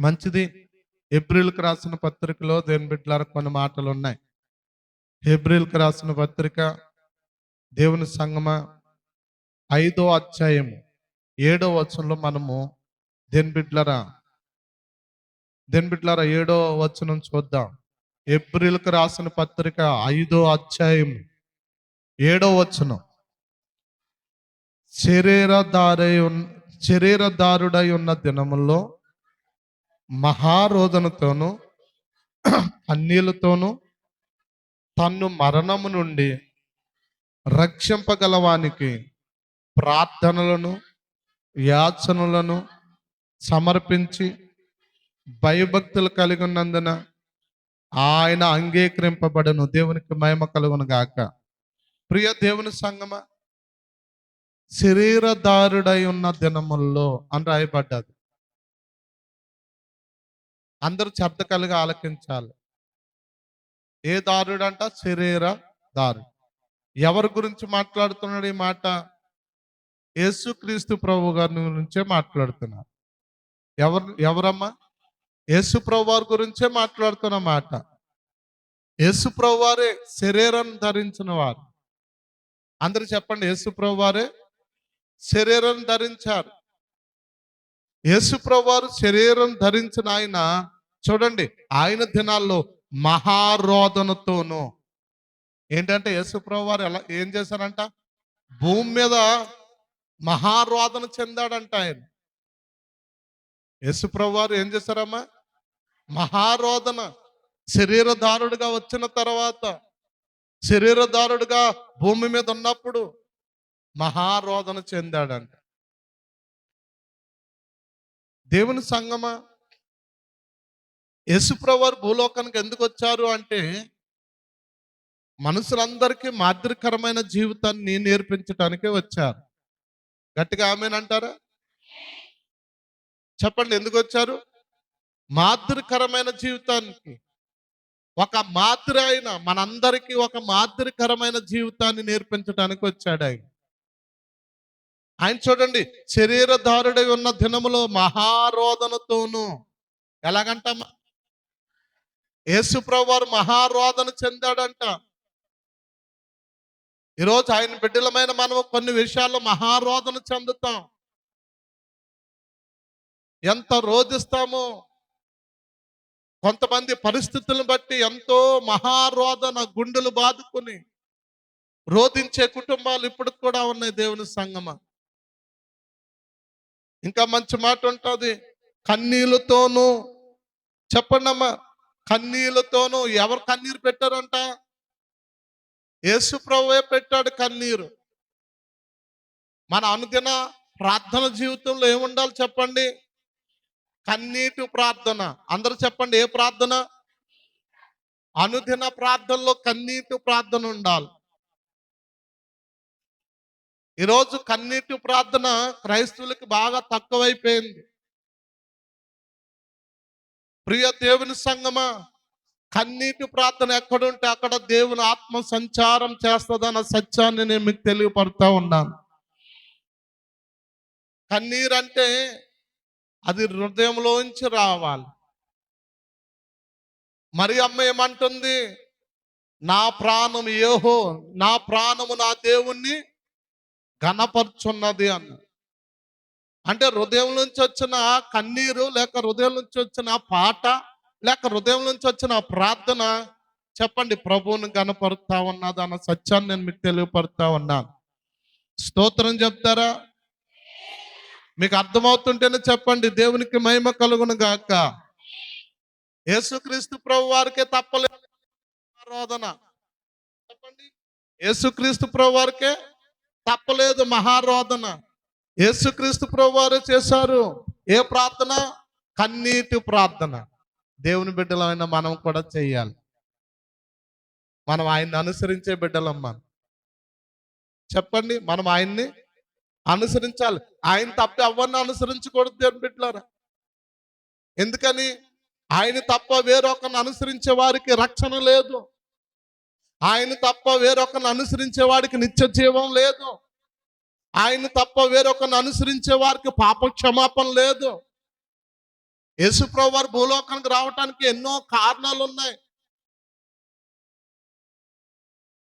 మంచిది. ఏప్రిల్కి రాసిన పత్రికలో దేని బిడ్డలారా కొన్ని మాటలు ఉన్నాయి ఏప్రిల్కి రాసిన పత్రిక దేవుని సంగమ ఐదో అధ్యాయము ఏడో వచనంలో మనము దేని బిడ్డలరా దేని బిడ్డలారా ఏడో వచనం చూద్దాం. ఏప్రిల్కి రాసిన పత్రిక ఐదో అధ్యాయం ఏడో వచనం. శరీరదారై శరీరదారుడై ఉన్న దినముల్లో మహారోదనతోనూ అన్నీలతోనూ తన్ను మరణము నుండి రక్షింపగలవానికి ప్రార్థనలను యాచనలను సమర్పించి భయభక్తులు కలిగి ఉన్నందున ఆయన అంగీకరింపబడను. దేవునికి మహిమ కలుగును గాక. ప్రియ దేవుని సంగమ శరీరదారుడై ఉన్న దినముల్లో అని రాయబడ్డది. అందరూ శబ్ద కలిగి ఆలకించాలి. ఏ దారుడు అంట శరీర దారుడు. ఎవరి గురించి మాట్లాడుతున్నాడు ఈ మాట? యేసుక్రీస్తు ప్రభు గారి గురించే మాట్లాడుతున్నారు ఎవరు ఎవరమ్మా? యేసు ప్రభు వారి గురించే మాట్లాడుతున్న మాట. యేసు ప్రభు వారే శరీరం ధరించిన వారు. అందరు చెప్పండి యేసు ప్రభు వారే శరీరం ధరించారు. యేసుప్రవారు శరీరం ధరించిన ఆయన చూడండి ఆయన దినాల్లో మహారోధనతోనూ ఏంటంటే యేసుప్రవారు ఎలా ఏం చేశారంట? భూమి మీద మహారోదన చెందాడంట ఆయన. యేసుప్రవారు ఏం చేశారమ్మా? మహారోదన శరీరదారుడుగా వచ్చిన తర్వాత శరీరదారుడుగా భూమి మీద ఉన్నప్పుడు మహారోదన చెందాడంట. దేవుని సంగమా? యేసుప్రవారు భూలోకానికి ఎందుకు వచ్చారు అంటే మనుషులందరికీ మాదిరికరమైన జీవితాన్ని నేర్పించటానికే వచ్చారు. గట్టిగా ఆమెనంటారా చెప్పండి ఎందుకు వచ్చారు? మాదిరికరమైన జీవితానికి. ఒక మాదిరి అయిన మనందరికీ ఒక మాదిరికరమైన జీవితాన్ని నేర్పించడానికి వచ్చాడు ఆయన ఆయన చూడండి శరీరధారుడై ఉన్న దినములో మహారోదనతోను ఎలాగంట యేసుప్రభు వారు మహారోదన చెందాడంట. ఈరోజు ఆయన బిడ్డలమైన మనం కొన్ని విషయాల్లో మహారోదన చెందుతాం. ఎంత రోధిస్తామో కొంతమంది పరిస్థితులను బట్టి ఎంతో మహారోదన గుండెలు బాదుకుని రోధించే కుటుంబాలు ఇప్పుడు కూడా ఉన్నాయి దేవుని సంగమా. ఇంకా మంచి మాట ఉంటుంది. కన్నీళ్ళతోనూ చెప్పండమ్మా కన్నీళ్ళతోనూ ఎవరు కన్నీరు పెట్టారంట? యేసు ప్రభువే పెట్టాడు కన్నీరు. మన అనుదిన ప్రార్థన జీవితంలో ఏముండాలి చెప్పండి? కన్నీటి ప్రార్థన. అందరూ చెప్పండి ఏ ప్రార్థన? అనుదిన ప్రార్థనలో కన్నీటి ప్రార్థన ఉండాలి. ఈరోజు కన్నీటి ప్రార్థన క్రైస్తవులకి బాగా తక్కువైపోయింది. ప్రియ దేవుని సంగమా కన్నీటి ప్రార్థన ఎక్కడుంటే అక్కడ దేవుని ఆత్మ సంచారం చేస్తుందన్న సత్యాన్ని నేను మీకు తెలియపడతా ఉన్నాను. కన్నీరు అంటే అది హృదయంలోంచి రావాలి. మరి అమ్మ ఏమంటుంది? నా ప్రాణం ఏహో నా ప్రాణము నా దేవుణ్ణి కనపరుచున్నది అన్న. అంటే హృదయం నుంచి వచ్చిన కన్నీరు లేక హృదయం నుంచి వచ్చిన పాట లేక హృదయం నుంచి వచ్చిన ప్రార్థన చెప్పండి ప్రభువుని కనపరుతా ఉన్నది అన్న సత్యాన్ని నేను మీకు తెలియపరుతా ఉన్నాను. స్తోత్రం చెప్తారా? మీకు అర్థమవుతుంటేనే చెప్పండి దేవునికి మహిమ కలుగును గాక. యేసుక్రీస్తు ప్రభు వారికే తప్పలేదు. ఆరాధన. చెప్పండి. యేసుక్రీస్తు ప్రభు వారికే తప్పలేదు మహారోధన. యేసుక్రీస్తు ప్రభువారు చేశారు. ఏ ప్రార్థన? కన్నీటి ప్రార్థన. దేవుని బిడ్డలమైన మనం కూడా చేయాలి. మనం ఆయన్ని అనుసరించే బిడ్డలమ్మా. చెప్పండి మనం ఆయన్ని అనుసరించాలి. ఆయన తప్ప ఎవరిని అనుసరించకూడదు దేవుని బిడ్డలారా? ఎందుకని? ఆయన తప్ప వేరొకరిని అనుసరించే వారికి రక్షణ లేదు. ఆయన తప్ప వేరొకరిని అనుసరించే వాడికి నిత్య జీవం లేదు. ఆయన తప్ప వేరొకరిని అనుసరించే వారికి పాప క్షమాపణ లేదు యేసుప్రభు వారు భూలోకానికి రావటానికి ఎన్నో కారణాలు ఉన్నాయి.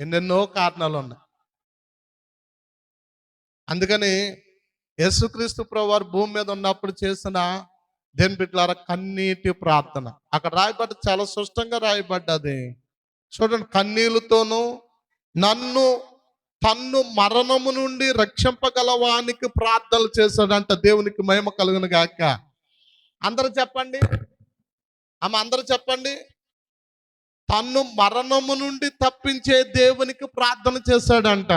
ఎన్నెన్నో కారణాలు ఉన్నాయి. అందుకని యేసుక్రీస్తు ప్రభు వారు భూమి మీద ఉన్నప్పుడు చేసిన దేని బిడ్డలారా కన్నీటి ప్రార్థన. అక్కడ రాయబడ్డ చాలా స్పష్టంగా రాయబడ్డది. చూడండి కన్నీళ్ళతోనూ నన్ను తన్ను మరణము నుండి రక్షింపగలవానికి ప్రార్థనలు చేశాడంట దేవునికి మహిమ కలుగును గాక. అందరూ చెప్పండి. ఆమె అందరూ చెప్పండి. తన్ను మరణము నుండి తప్పించే దేవునికి ప్రార్థన చేశాడంట.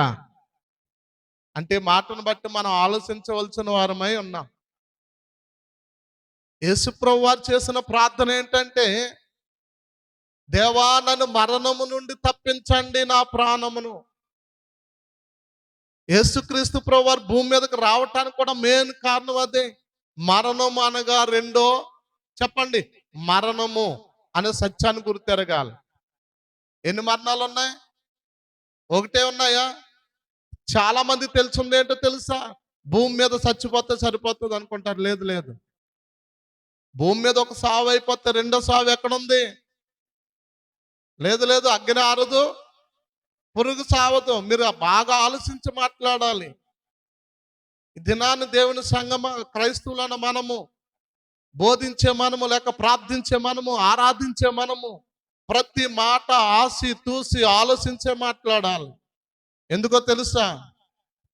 అంటే మాటను బట్టి మనం ఆలోచించవలసిన వారమై ఉన్నాం. యేసుప్రభు వారు చేసిన ప్రార్థన ఏంటంటే దేవా నన్ను మరణము నుండి తప్పించండి నా ప్రాణమును. యేసుక్రీస్తు ప్రభువారు భూమి మీదకి రావటానికి కూడా మెయిన్ కారణం అదే. మరణం అనగా రెండో చెప్పండి మరణము అనే సత్యాన్ని గుర్తెరగాలి. ఎన్ని మరణాలు ఉన్నాయి? ఒకటే ఉన్నాయా? చాలా మంది తెలుసుంది ఏంటో తెలుసా? భూమి మీద చచ్చిపోతే సరిపోతుంది అనుకుంటారు. లేదు లేదు. భూమి మీద ఒక సావు అయిపోతే రెండో సావు ఎక్కడుంది? లేదు లేదు అగ్ని ఆరదు పురుగు సావదు. మీరు బాగా ఆలోచించి మాట్లాడాలి. దినాన్ని దేవుని సంగమ క్రైస్తవులైన మనము బోధించే మనము లేక ప్రార్థించే మనము ఆరాధించే మనము ప్రతి మాట ఆసి తూసి ఆలోచించే మాట్లాడాలి. ఎందుకో తెలుసా?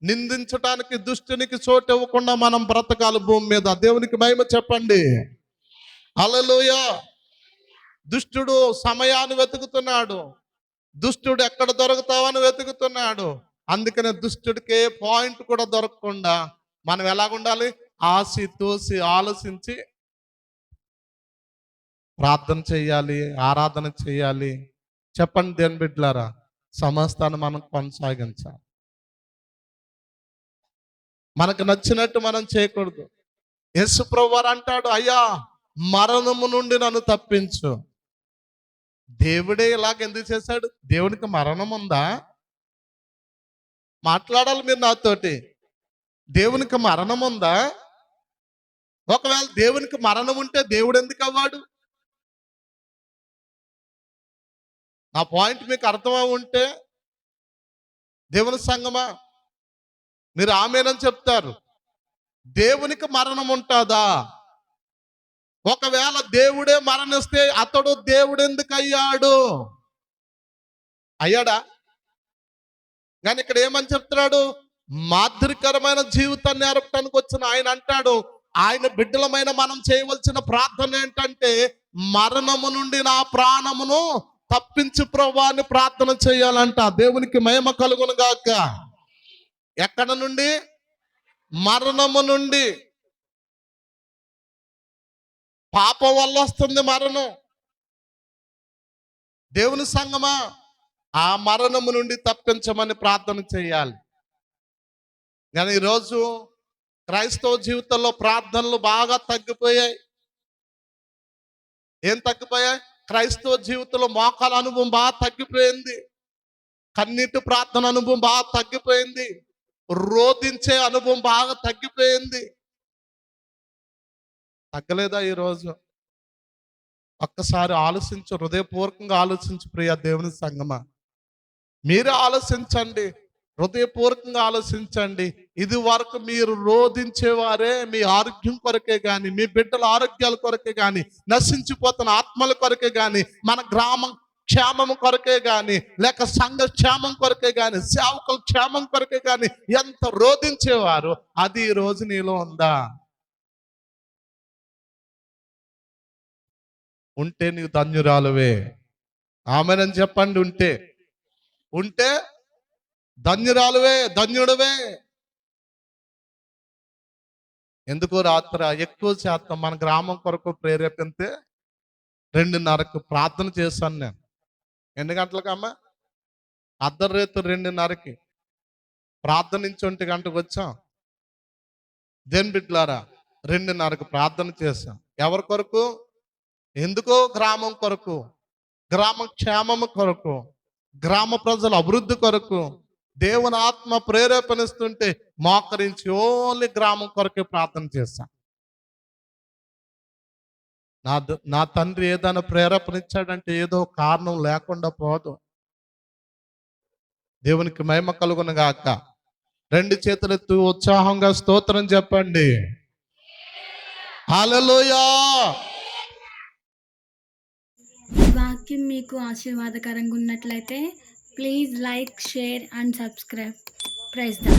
నిందించడానికి దుష్టునికి చోటు ఇవ్వకుండా మనం బ్రతకాలి భూమి మీద. దేవునికి మహిమ చెప్పండి. అలలోయ దుష్టుడు సమయాన్ని వెతుకుతున్నాడు. దుష్టుడు ఎక్కడ దొరుకుతావని వెతుకుతున్నాడు. అందుకనే దుష్టుడికి ఏ పాయింట్ కూడా దొరకకుండా మనం ఎలాగుండాలి? ఆసి తోసి ఆలోచించి ప్రార్థన చేయాలి ఆరాధన చేయాలి. చెప్పండి దేని బిడ్డలారా సమస్తాన్ని మనం కొనసాగించాలి. మనకు నచ్చినట్టు మనం చేయకూడదు. యేసు వారు అంటాడు అయ్యా మరణము నుండి నన్ను తప్పించు. దేవుడే ఇలాగ ఎందుకు చేశాడు? దేవునికి మరణం ఉందా? మాట్లాడాలి మీరు నాతోటి. దేవునికి మరణం ఉందా? ఒకవేళ దేవునికి మరణం ఉంటే దేవుడు ఎందుకు అవ్వాడు? నా పాయింట్ మీకు అర్థమై ఉంటే దేవుని సంగమా? మీరు ఆమెనని చెప్తారు. దేవునికి మరణం ఉంటుందా? ఒకవేళ దేవుడే మరణిస్తే అతడు దేవుడు ఎందుకు అయ్యాడు? అయ్యాడా కానీ ఇక్కడ ఏమని చెప్తున్నాడు? మాదిరికరమైన జీవితాన్ని నేర్పడానికి వచ్చిన ఆయన అంటాడు. ఆయన బిడ్డలమైన మనం చేయవలసిన ప్రార్థన ఏంటంటే మరణము నుండి నా ప్రాణమును తప్పించు ప్రభాన్ని ప్రార్థన చేయాలంట. దేవునికి మహిమ కలుగును గాక. ఎక్కడ నుండి? మరణము నుండి. పాపం వల్ల వస్తుంది మరణం. దేవుని సంగమా? ఆ మరణము నుండి తప్పించమని ప్రార్థన చేయాలి. కానీ ఈరోజు క్రైస్తవ జీవితంలో ప్రార్థనలు బాగా తగ్గిపోయాయి. ఏం తగ్గిపోయాయి? క్రైస్తవ జీవితంలో మోకాల అనుభవం బాగా తగ్గిపోయింది. కన్నీటి ప్రార్థన అనుభవం బాగా తగ్గిపోయింది. రోధించే అనుభవం బాగా తగ్గిపోయింది. తగ్గలేదా ఈరోజు ఒక్కసారి ఆలోచించు హృదయపూర్వకంగా ఆలోచించు ప్రియ దేవుని సంగమా. మీరే ఆలోచించండి హృదయపూర్వకంగా ఆలోచించండి. ఇది వరకు మీరు రోధించేవారే మీ ఆరోగ్యం కొరకే కానీ మీ బిడ్డల ఆరోగ్యాల కొరకే కానీ నశించిపోతున్న ఆత్మల కొరకే కానీ మన గ్రామం క్షేమం కొరకే కానీ లేక సంఘ క్షేమం కొరకే కానీ సేవకుల క్షేమం కొరకే కానీ ఎంత రోధించేవారు అది ఈ రోజు నీలో ఉందా? ఉంటే నీవు ధన్యురాలువే. ఆమెనని చెప్పండి ఉంటే. ఉంటే ధన్యురాలువే ధన్యుడవే. ఎందుకో రాత్ర ఎక్కువ శాతం మన గ్రామం కొరకు ప్రేరేపితే రెండున్నరకు ప్రార్థన చేశాను నేను. ఎన్ని గంటలకమ్మా? అర్ధరేతు రెండున్నరకి. ప్రార్థన నుంచి ఒంటి గంటకు వచ్చాం. దేని బిడ్లారా రెండున్నరకు ప్రార్థన చేశాం. ఎవరి కొరకు? ఎందుకో గ్రామం కొరకు గ్రామ క్షేమము కొరకు గ్రామ ప్రజల అభివృద్ధి కొరకు దేవుని ఆత్మ ప్రేరేపణిస్తుంటే మోకరించి ఓన్లీ గ్రామం కొరకే ప్రార్థన చేశాం. నా ద- నా తండ్రి ఏదైనా ప్రేరేపణించాడంటే ఏదో కారణం లేకుండా పోదు. దేవునికి మహిమ కలుగును గాక. రెండు చేతులెత్తు ఉత్సాహంగా స్తోత్రం చెప్పండి. హల్లెలూయా! వాక్యం మీకు ఆశీర్వాదకరంగా ఉన్నట్లయితే please like share and subscribe praise the